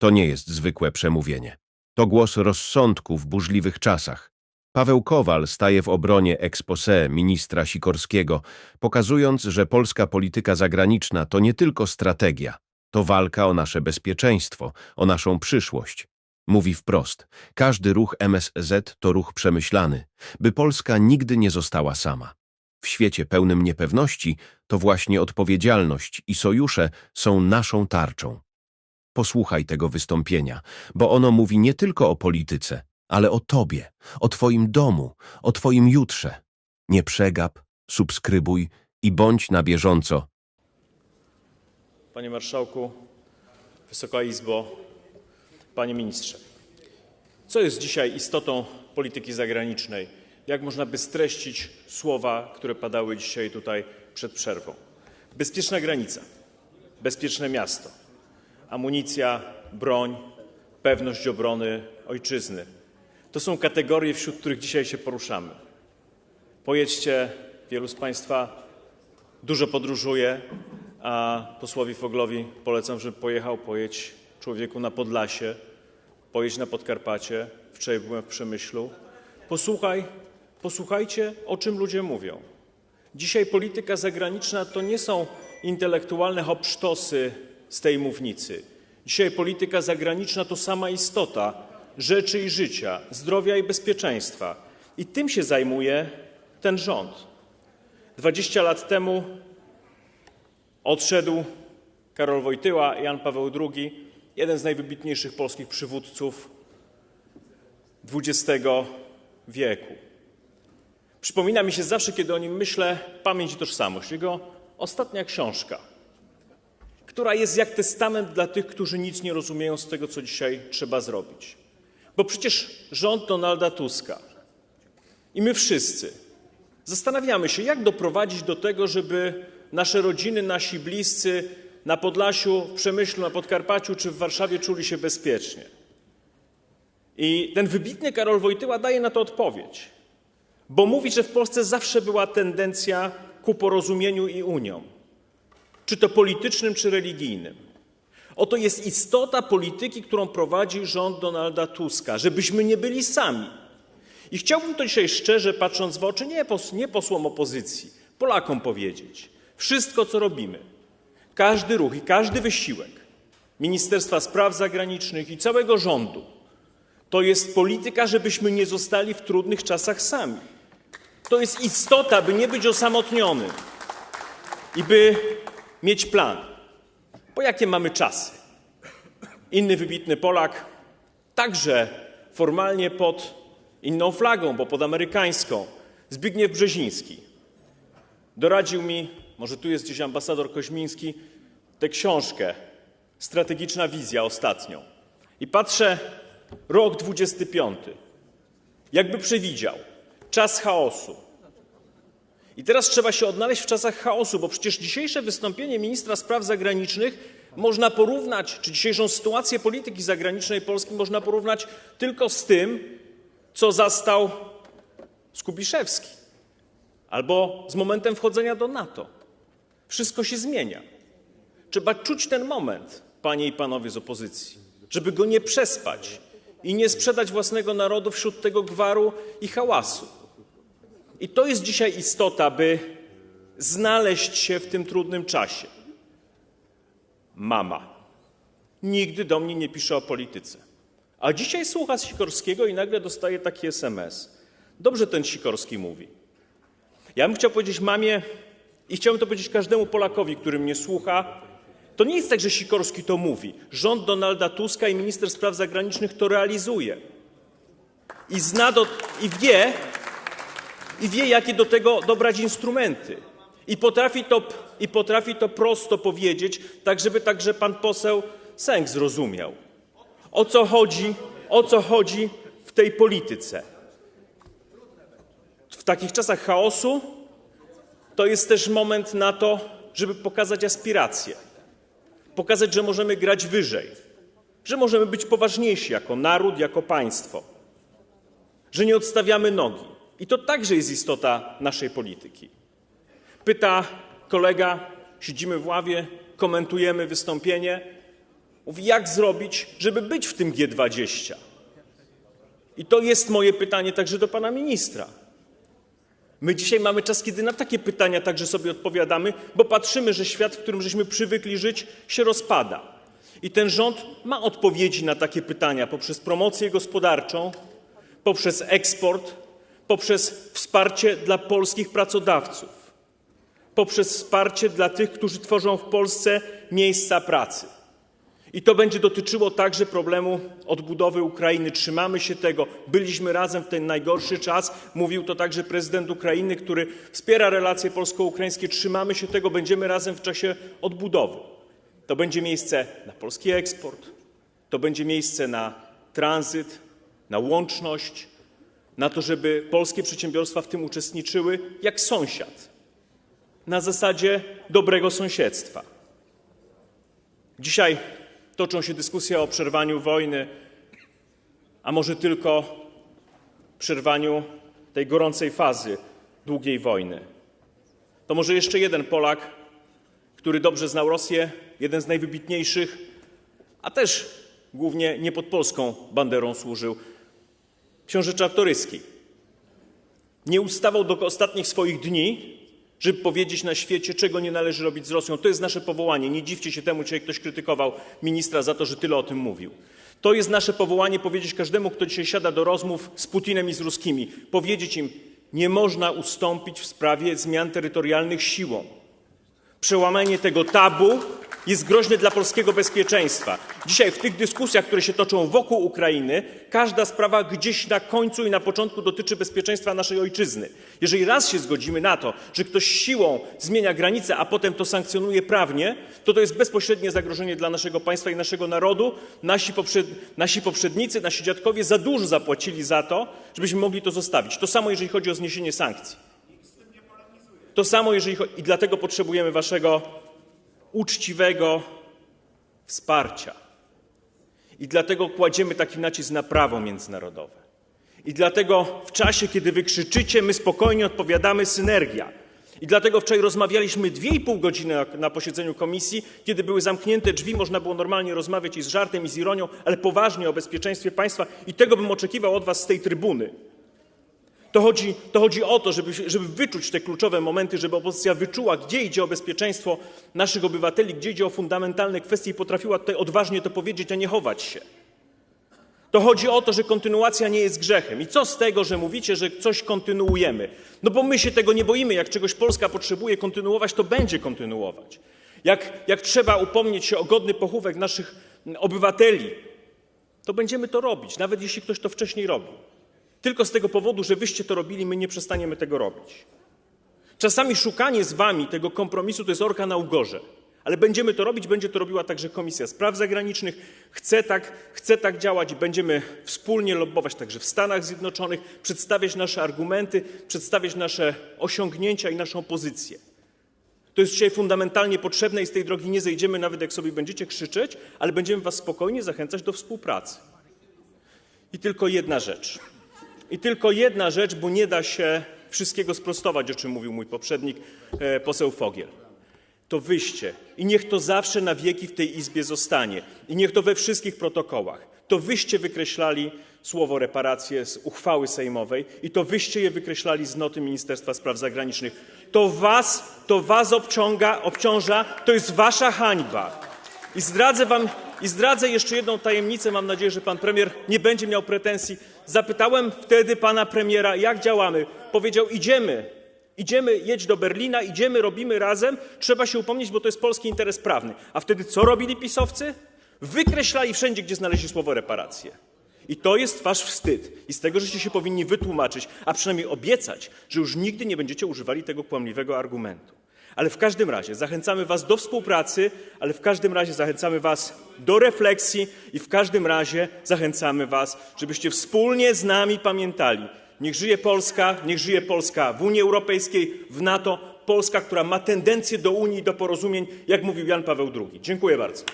To nie jest zwykłe przemówienie. To głos rozsądku w burzliwych czasach. Paweł Kowal staje w obronie expose ministra Sikorskiego, pokazując, że polska polityka zagraniczna to nie tylko strategia, to walka o nasze bezpieczeństwo, o naszą przyszłość. Mówi wprost, każdy ruch MSZ to ruch przemyślany, by Polska nigdy nie została sama. W świecie pełnym niepewności to właśnie odpowiedzialność i sojusze są naszą tarczą. Posłuchaj tego wystąpienia, bo ono mówi nie tylko o polityce, ale o tobie, o twoim domu, o twoim jutrze. Nie przegap, subskrybuj i bądź na bieżąco. Panie Marszałku, Wysoka Izbo, Panie Ministrze. Co jest dzisiaj istotą polityki zagranicznej? Jak można by streścić słowa, które padały dzisiaj tutaj przed przerwą? Bezpieczna granica, bezpieczne miasto, amunicja, broń, pewność obrony ojczyzny. To są kategorie, wśród których dzisiaj się poruszamy. Pojedźcie, wielu z Państwa dużo podróżuje, a posłowi Foglowi polecam, żeby pojechał, pojedź człowieku na Podlasie, pojedź na Podkarpacie, wczoraj byłem w Przemyślu. Posłuchaj, posłuchajcie, o czym ludzie mówią. Dzisiaj polityka zagraniczna to nie są intelektualne hopsztosy z tej mównicy. Dzisiaj polityka zagraniczna to sama istota rzeczy i życia, zdrowia i bezpieczeństwa. I tym się zajmuje ten rząd. 20 lat temu odszedł Karol Wojtyła, Jan Paweł II, jeden z najwybitniejszych polskich przywódców XX wieku. Przypomina mi się zawsze, kiedy o nim myślę, Pamięć i tożsamość, jego ostatnia książka, która jest jak testament dla tych, którzy nic nie rozumieją z tego, co dzisiaj trzeba zrobić. Bo przecież rząd Donalda Tuska i my wszyscy zastanawiamy się, jak doprowadzić do tego, żeby nasze rodziny, nasi bliscy na Podlasiu, w Przemyślu, na Podkarpaciu czy w Warszawie czuli się bezpiecznie. I ten wybitny Karol Wojtyła daje na to odpowiedź, bo mówi, że w Polsce zawsze była tendencja ku porozumieniu i uniom, czy to politycznym, czy religijnym. Oto jest istota polityki, którą prowadzi rząd Donalda Tuska, żebyśmy nie byli sami. I chciałbym to dzisiaj szczerze, patrząc w oczy, nie, pos, nie posłom opozycji, Polakom powiedzieć. Wszystko, co robimy, każdy ruch i każdy wysiłek Ministerstwa Spraw Zagranicznych i całego rządu, to jest polityka, żebyśmy nie zostali w trudnych czasach sami. To jest istota, by nie być osamotnionym i by mieć plan. Bo jakie mamy czasy? Inny wybitny Polak, także formalnie pod inną flagą, bo pod amerykańską, Zbigniew Brzeziński, doradził mi, może tu jest gdzieś ambasador Koźmiński, tę książkę Strategiczna wizja ostatnią. I patrzę, rok 25. Jakby przewidział czas chaosu. I teraz trzeba się odnaleźć w czasach chaosu, bo przecież dzisiejsze wystąpienie ministra spraw zagranicznych można porównać, czy dzisiejszą sytuację polityki zagranicznej Polski można porównać tylko z tym, co zastał Skubiszewski albo z momentem wchodzenia do NATO. Wszystko się zmienia. Trzeba czuć ten moment, panie i panowie z opozycji, żeby go nie przespać i nie sprzedać własnego narodu wśród tego gwaru i hałasu. I to jest dzisiaj istota, by znaleźć się w tym trudnym czasie. Mama nigdy do mnie nie pisze o polityce. A dzisiaj słucha Sikorskiego i nagle dostaje taki SMS. Dobrze ten Sikorski mówi. Ja bym chciał powiedzieć mamie i chciałbym to powiedzieć każdemu Polakowi, który mnie słucha. To nie jest tak, że Sikorski to mówi. Rząd Donalda Tuska i minister spraw zagranicznych to realizuje. I zna do, i wie, i wie, jakie do tego dobrać instrumenty. I potrafi to, i potrafi to prosto powiedzieć, tak żeby także pan poseł Sęk zrozumiał. O co chodzi, o co chodzi w tej polityce? W takich czasach chaosu to jest też moment na to, żeby pokazać aspiracje, pokazać, że możemy grać wyżej, że możemy być poważniejsi jako naród, jako państwo, że nie odstawiamy nogi. I to także jest istota naszej polityki. Pyta kolega, siedzimy w ławie, komentujemy wystąpienie. Mówi, jak zrobić, żeby być w tym G20? I to jest moje pytanie także do pana ministra. My dzisiaj mamy czas, kiedy na takie pytania także sobie odpowiadamy, bo patrzymy, że świat, w którym żeśmy przywykli żyć, się rozpada. I ten rząd ma odpowiedzi na takie pytania poprzez promocję gospodarczą, poprzez eksport, poprzez wsparcie dla polskich pracodawców, poprzez wsparcie dla tych, którzy tworzą w Polsce miejsca pracy. I to będzie dotyczyło także problemu odbudowy Ukrainy. Trzymamy się tego. Byliśmy razem w ten najgorszy czas. Mówił to także prezydent Ukrainy, który wspiera relacje polsko-ukraińskie. Trzymamy się tego. Będziemy razem w czasie odbudowy. To będzie miejsce na polski eksport. To będzie miejsce na tranzyt, na łączność, na to, żeby polskie przedsiębiorstwa w tym uczestniczyły jak sąsiad. Na zasadzie dobrego sąsiedztwa. Dzisiaj toczą się dyskusje o przerwaniu wojny, a może tylko przerwaniu tej gorącej fazy długiej wojny. To może jeszcze jeden Polak, który dobrze znał Rosję, jeden z najwybitniejszych, a też głównie nie pod polską banderą służył, książę Czartoryski. Nie ustawał do ostatnich swoich dni, żeby powiedzieć na świecie, czego nie należy robić z Rosją. To jest nasze powołanie. Nie dziwcie się temu, dzisiaj ktoś krytykował ministra za to, że tyle o tym mówił. To jest nasze powołanie powiedzieć każdemu, kto dzisiaj siada do rozmów z Putinem i z ruskimi, powiedzieć im, nie można ustąpić w sprawie zmian terytorialnych siłą. Przełamanie tego tabu jest groźne dla polskiego bezpieczeństwa. Dzisiaj w tych dyskusjach, które się toczą wokół Ukrainy, każda sprawa gdzieś na końcu i na początku dotyczy bezpieczeństwa naszej ojczyzny. Jeżeli raz się zgodzimy na to, że ktoś siłą zmienia granice, a potem to sankcjonuje prawnie, to to jest bezpośrednie zagrożenie dla naszego państwa i naszego narodu. Nasi, poprzed... nasi poprzednicy, nasi dziadkowie za dużo zapłacili za to, żebyśmy mogli to zostawić. To samo, jeżeli chodzi o zniesienie sankcji. To samo, jeżeli. I dlatego potrzebujemy waszego uczciwego wsparcia. I dlatego kładziemy taki nacisk na prawo międzynarodowe. I dlatego w czasie, kiedy wy krzyczycie, my spokojnie odpowiadamy synergia. I dlatego wczoraj rozmawialiśmy dwie i pół godziny na, na posiedzeniu komisji, kiedy były zamknięte drzwi, można było normalnie rozmawiać i z żartem, i z ironią, ale poważnie o bezpieczeństwie państwa. I tego bym oczekiwał od was z tej trybuny. To chodzi, to chodzi o to, żeby, żeby wyczuć te kluczowe momenty, żeby opozycja wyczuła, gdzie idzie o bezpieczeństwo naszych obywateli, gdzie idzie o fundamentalne kwestie i potrafiła tutaj odważnie to powiedzieć, a nie chować się. To chodzi o to, że kontynuacja nie jest grzechem. I co z tego, że mówicie, że coś kontynuujemy? No bo my się tego nie boimy. Jak czegoś Polska potrzebuje kontynuować, to będzie kontynuować. Jak, jak trzeba upomnieć się o godny pochówek naszych obywateli, to będziemy to robić, nawet jeśli ktoś to wcześniej robił. Tylko z tego powodu, że wyście to robili, my nie przestaniemy tego robić. Czasami szukanie z wami tego kompromisu to jest orka na ugorze. Ale będziemy to robić, będzie to robiła także Komisja Spraw Zagranicznych. Chce tak, chce tak działać i będziemy wspólnie lobbować także w Stanach Zjednoczonych, przedstawiać nasze argumenty, przedstawiać nasze osiągnięcia i naszą pozycję. To jest dzisiaj fundamentalnie potrzebne i z tej drogi nie zejdziemy, nawet jak sobie będziecie krzyczeć, ale będziemy was spokojnie zachęcać do współpracy. I tylko jedna rzecz. I tylko jedna rzecz, bo nie da się wszystkiego sprostować, o czym mówił mój poprzednik, e, poseł Fogiel. To wyście. I niech to zawsze na wieki w tej Izbie zostanie. I niech to we wszystkich protokołach. To wyście wykreślali słowo reparacje z uchwały sejmowej i to wyście je wykreślali z noty Ministerstwa Spraw Zagranicznych. To was, to was obciąga, obciąża, to jest wasza hańba. I zdradzę wam, i zdradzę jeszcze jedną tajemnicę, mam nadzieję, że pan premier nie będzie miał pretensji. Zapytałem wtedy pana premiera, jak działamy. Powiedział, idziemy, idziemy, jedź do Berlina, idziemy, robimy razem, trzeba się upomnieć, bo to jest polski interes prawny. A wtedy co robili pisowcy? Wykreślali wszędzie, gdzie znaleźli słowo reparacje. I to jest wasz wstyd. I z tego, żeście się powinni wytłumaczyć, a przynajmniej obiecać, że już nigdy nie będziecie używali tego kłamliwego argumentu. Ale w każdym razie zachęcamy Was do współpracy, ale w każdym razie zachęcamy Was do refleksji i w każdym razie zachęcamy Was, żebyście wspólnie z nami pamiętali, niech żyje Polska, niech żyje Polska w Unii Europejskiej, w NATO, Polska, która ma tendencję do Unii, do porozumień, jak mówił Jan Paweł II. Dziękuję bardzo.